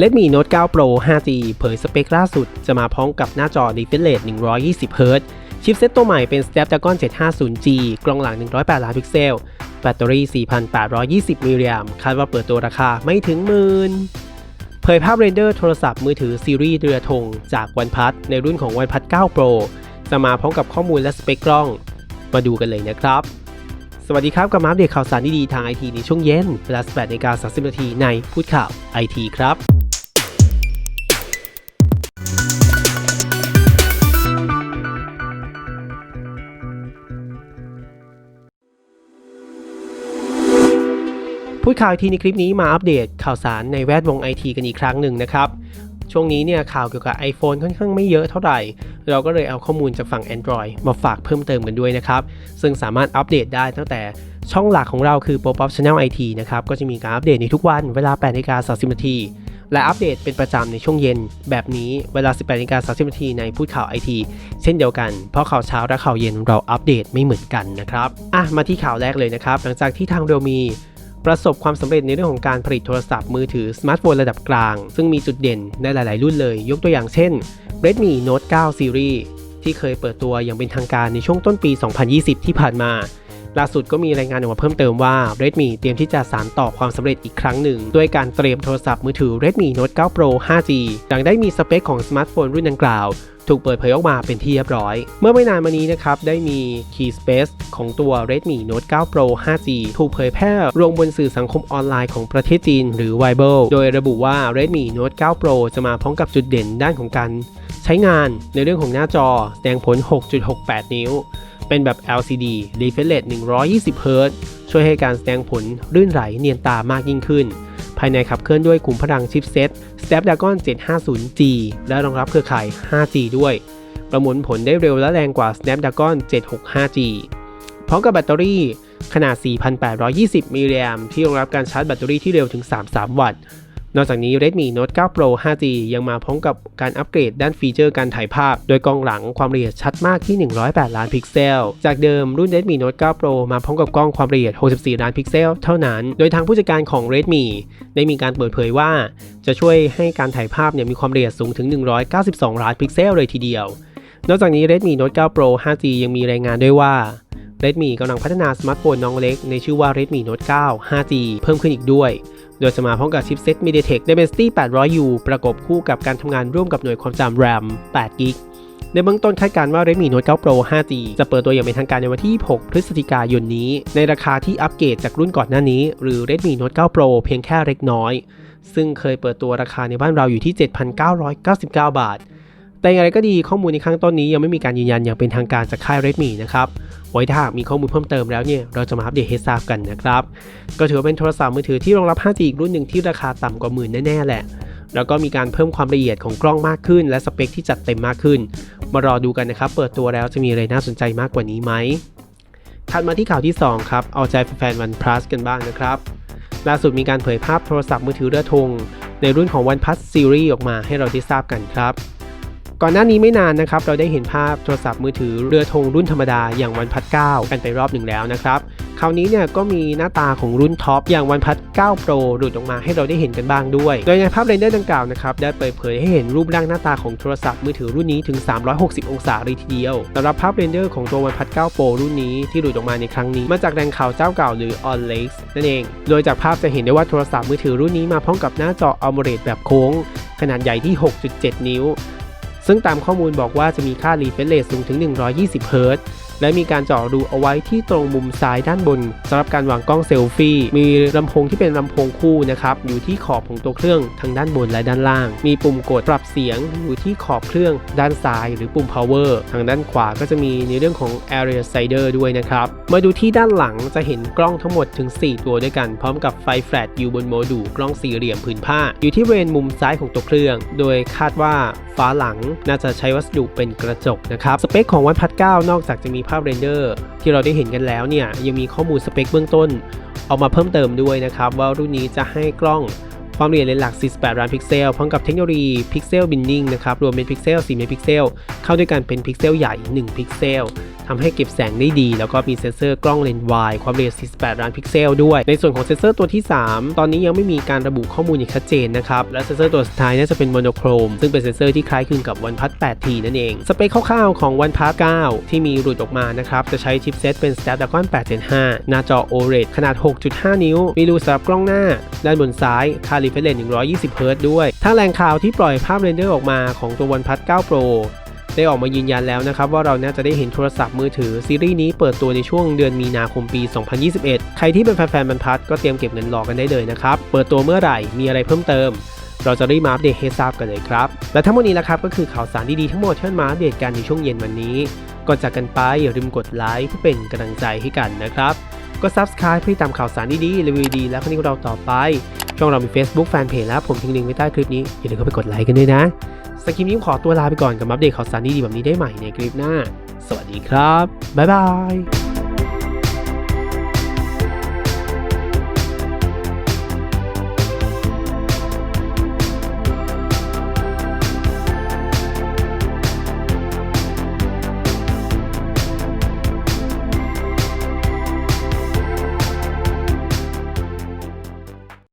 Redmi Note 9 Pro 5G เผยสเปคล่าสุด จะมาพร้อมกับหน้าจอ refresh rate 120 Hz ชิปเซ็ตตัวใหม่เป็น Snapdragon 750G กล้องหลัง 108 ล้านพิกเซล แบตเตอรี่ 4,820 มิลลิแอมคาดว่าเปิดตัวราคาไม่ถึงหมื่นเผยภาพเรนเดอร์โทรศัพท์มือถือซีรีส์เรือธงจาก OnePlus ในรุ่นของ OnePlus 9 Pro จะมาพร้อมกับข้อมูลและสเปคกล้อง มาดูกันเลยนะครับ สวัสดีครับกับมาอัปเดตข่าวสารดีๆทางไอทีในช่วงเย็นเวลา18นาฬิกา30นาทีในพูดข่าวไอทีครับ ดข่าวไอทีในคลิปนี้มาอัปเดตข่าวสารในแวดวงไอทีกันอีกครั้งหนึ่งนะครับ ช่วงนี้เนี่ยข่าวเกี่ยวกับ iPhone ค่อนข้างไม่เยอะเท่าไหร่ เราก็เลยเอาข้อมูลจากฝั่ง Android มาฝากเพิ่มเติมกันด้วยนะครับ ซึ่งสามารถอัปเดตได้ตั้งแต่ช่องหลักของเราคือ Pop Up Channel IT นะครับ ก็จะมีการอัปเดตในทุกวันเวลา8นาฬิกา30นาทีและอัปเดตเป็นประจำในช่วงเย็น แบบนี้เวลา 18นาฬิกา30นาทีในพูดข่าวไอทีเช่นเดียวกัน เพราะข่าวเช้าและข่าวเย็นเราอัปเดตไม่เหมือนกันนะครับ อะ มาที่ข่าวแรกเลยนะครับ หลังจากที่ทางเรมี ประสบความสำเร็จในเรื่องของการผลิตโทรศัพท์มือถือสมาร์ทโฟนระดับกลาง ซึ่งมีจุดเด่นในหลาย ๆ รุ่นเลย ยกตัวอย่างเช่น Redmi Note 9 Series ที่เคยเปิดตัวอย่างเป็นทางการในช่วงต้นปี 2020 ที่ผ่านมา ล่าสุดก็มีรายงานออกมาเพิ่มเติมว่า Redmi เตรียมที่จะสานต่อความสำเร็จอีกครั้งหนึ่ง ด้วยการเตรียมโทรศัพท์มือถือ Redmi Note 9 Pro 5G หลังได้มีสเปคของสมาร์ทโฟนรุ่นดังกล่าวถูกเปิดเผยออกมาเป็นที่เรียบร้อย เมื่อไม่นานมานี้นะครับ ได้มี Key Space ของตัว Redmi Note 9 Pro 5G ถูกเผยแพร่ลงบนสื่อสังคมออนไลน์ของประเทศจีน หรือ Weibo โดยระบุว่า Redmi Note 9 Pro จะมาพร้อมกับจุดเด่นด้านของการใช้งานในเรื่องของหน้าจอแสดงผล 6.68 นิ้ว เป็นแบบ LCD refresh rate 120 Hz ช่วยให้การแสดงผลรื่นไหลเนียนตามากยิ่งขึ้น ภายในขับเคลื่อนด้วยขุมพลังชิปเซ็ต Snapdragon 750G และรองรับเครือข่าย 5G ด้วย ประมวลผลได้เร็วและแรงกว่า Snapdragon 765G พร้อมกับแบตเตอรี่ขนาด 4,820มิลลิแอมที่รองรับการชาร์จแบตเตอรี่ที่เร็วถึง 33 วัตต์ นอกจากนี้ Redmi Note 9 Pro 5G ยังมาพร้อมกับการอัปเกรดด้านฟีเจอร์การถ่ายภาพ โดยกล้องหลังความละเอียดชัดมากที่ 108 ล้านพิกเซล จากเดิมรุ่น Redmi Note 9 Pro มาพร้อมกับกล้องความละเอียด 64 ล้านพิกเซลเท่านั้น โดยทางผู้จัดการของ Redmi ได้มีการเปิดเผยว่า จะช่วยให้การถ่ายภาพเนี่ยมีความละเอียดสูงถึง 192 ล้านพิกเซลเลยทีเดียวนอกจากนี้ Redmi Note 9 Pro 5G ยังมีรายงานด้วยว่า Redmi กำลังพัฒนาสมาร์ทโฟนน้องเล็กในชื่อว่า Redmi Note 9 5G เพิ่มขึ้นอีกด้วย โดยจะมาพร้อมกับชิปเซ็ต MediaTek Dimensity 800U ประกบคู่กับการทำงานร่วมกับหน่วยความจำ RAM 8 GB ในเบื้องต้นคาดการณ์ว่า Redmi Note 9 Pro 5G จะเปิดตัวอย่างเป็นทางการในวันที่ 6 พฤศจิกายนนี้ ในราคาที่อัปเกรดจากรุ่นก่อนหน้านี้ หรือ Redmi Note 9 Pro เพียงแค่เล็กน้อย ซึ่งเคยเปิดตัวราคาในบ้านเราอยู่ที่ 7,999 บาท แต่อย่างไรก็ดีข้อมูลในข้างต้นนี้ยังไม่มีการยืนยันอย่างเป็นทางการจากค่าย Redmi นะครับ ไว้ถ้าหากมีข้อมูลเพิ่มเติมแล้วเนี่ยเราจะมาอัปเดตให้ทราบกันนะครับ ก็ถือว่าเป็นโทรศัพท์มือถือที่รองรับ 5G อีกรุ่นหนึ่งที่ราคาต่ำกว่าหมื่นแน่ๆแหละแล้วก็มีการเพิ่มความละเอียดของกล้องมากขึ้น และสเปคที่จัดเต็มมากขึ้น มารอดูกันนะครับ เปิดตัวแล้วจะมีอะไรน่าสนใจมากกว่านี้ไหม ถัดมาที่ข่าวที่ 2 ครับ เอาใจแฟนๆ OnePlus กันบ้างนะครับ ล่าสุดมีการเผยภาพโทรศัพท์มือถือเรือธงในรุ่นของ OnePlus Series ออกมาให้เราได้ทราบกันครับ ก่อนหน้านี้ไม่นานนะครับเราได้เห็นภาพโทรศัพท์มือถือเรือธงรุ่นธรรมดาอย่าง OnePlus 9กันไปรอบหนึ่งแล้วนะครับคราวนี้เนี่ยก็มีหน้าตาของรุ่นท็อปอย่าง OnePlus 9 Pro หลุดออกมาให้เราได้เห็นกันบ้างด้วย โดยในภาพเรนเดอร์ดังกล่าวนะครับได้เปิดเผยให้เห็นรูปร่างหน้าตาของโทรศัพท์มือถือรุ่นนี้ถึง 360 องศาเลยทีเดียวสำหรับภาพเรนเดอร์ของตัว OnePlus 9 Pro รุ่นนี้ที่หลุดออกมาในครั้งนี้ มาจากแหล่งข่าวเจ้าเก่าหรือ OnLeaks นั่นเอง โดยจากภาพจะเห็นได้ว่าโทรศัพท์มือถือรุ่นนี้มาพร้อมกับหน้าจอ AMOLED แบบโค้งขนาดใหญ่ที่ 6.7 นิ้ว ซึ่งตามข้อมูลบอกว่าจะมีค่า refresh rate สูงถึง 120เฮิรต และมีการเจาะรูเอาไว้ที่ตรงมุมซ้ายด้านบนสำหรับการวางกล้องเซลฟี่ มีลำโพงที่เป็นลำโพงคู่นะครับอยู่ที่ขอบของตัวเครื่องทางด้านบนและด้านล่าง มีปุ่มกดปรับเสียงอยู่ที่ขอบเครื่องด้านซ้าย หรือปุ่ม power ทางด้านขวาก็จะมีในเรื่องของ area slider ด้วยนะครับ มาดูที่ด้านหลังจะเห็นกล้องทั้งหมดถึง 4 ตัวด้วยกัน พร้อมกับไฟแฟลชอยู่บนโมดูลกล้องสี่เหลี่ยมผืนผ้า อยู่ที่บริเวณมุมซ้ายของตัวเครื่อง โดยคาดว่าฝาหลังน่าจะใช้วัสดุเป็นกระจกนะครับสเปคของ OnePlus 9นอกจากจะมีภาพเรนเดอร์ที่เราได้เห็นกันแล้วเนี่ยยังมีข้อมูลสเปคเบื้องต้นออกมาเพิ่มเติมด้วยนะครับ ว่ารุ่นนี้จะให้กล้องความละเอียดเลนส์หลัก 48 ล้านพิกเซล พร้อมกับเทคโนโลยีพิกเซลบินดิ้งนะครับ รวมเป็นพิกเซล 4 เมกะพิกเซล เข้าด้วยกันเป็นพิกเซลใหญ่ 1 พิกเซลทำให้เก็บแสงได้ดี แล้วก็มีเซนเซอร์กล้องเลนส์วายความเร็ว48 ล้านพิกเซลด้วย ในส่วนของเซนเซอร์ตัวที่ 3 ตอนนี้ยังไม่มีการระบุข้อมูลอย่างชัดเจนนะครับ และเซนเซอร์ตัวสุดท้ายน่าจะเป็นโมโนโครม ซึ่งเป็นเซนเซอร์ที่คล้ายคลึงกับ OnePlus 8T นั่นเอง สเปคคร่าวๆของ OnePlus 9ที่มีหลุดออกมานะครับ จะใช้ชิปเซตเป็น Snapdragon 8 Gen 5 หน้าจอ OLED ขนาด 6.5 นิ้ว มีรูสำหรับกล้องหน้า ด้านบนซ้ายค่า refresh rate 120 Hz ด้วย ถ้าแหล่งข่าวที่ปล่อยภาพเรนเดอร์ออกมาของตัว OnePlus 9 Pro ได้ออกมายืนยันแล้วนะครับว่าเราน่าจะได้เห็นโทรศัพท์มือถือซีรีส์นี้เปิดตัวในช่วงเดือนมีนาคมปี 2021 ใครที่เป็นแฟนๆบรรพัดก็เตรียมเก็บเงินรอกันได้เลยนะครับ เปิดตัวเมื่อไหร่ มีอะไรเพิ่มเติม เราจะรีบมาอัปเดตให้ทราบกันเลยครับ และทั้งหมดนี้แหละครับก็คือข่าวสารดีๆทั้งหมดที่มาอัปเดตกันในช่วงเย็นวันนี้ ก่อนจากกันไปอย่าลืมกดไลค์เพื่อเป็นกำลังใจให้กันนะครับกด subscribe เพื่อตามข่าวสารดีๆรีวิวดีและคอนเทนต์ของเราต่อไป ช่องเรามี Facebook Fanpage แล้วผมทิ้งลิงก์ไว้ใต้คลิปนี้อย่าลืมเข้าไปกดไลค์กันด้วยนะ สกิมนี้ขอตัวลาไปก่อนกับอัปเดตข่าวสารดีๆแบบนี้ได้ใหม่ในคลิปหน้า สวัสดีครับ บ๊ายบาย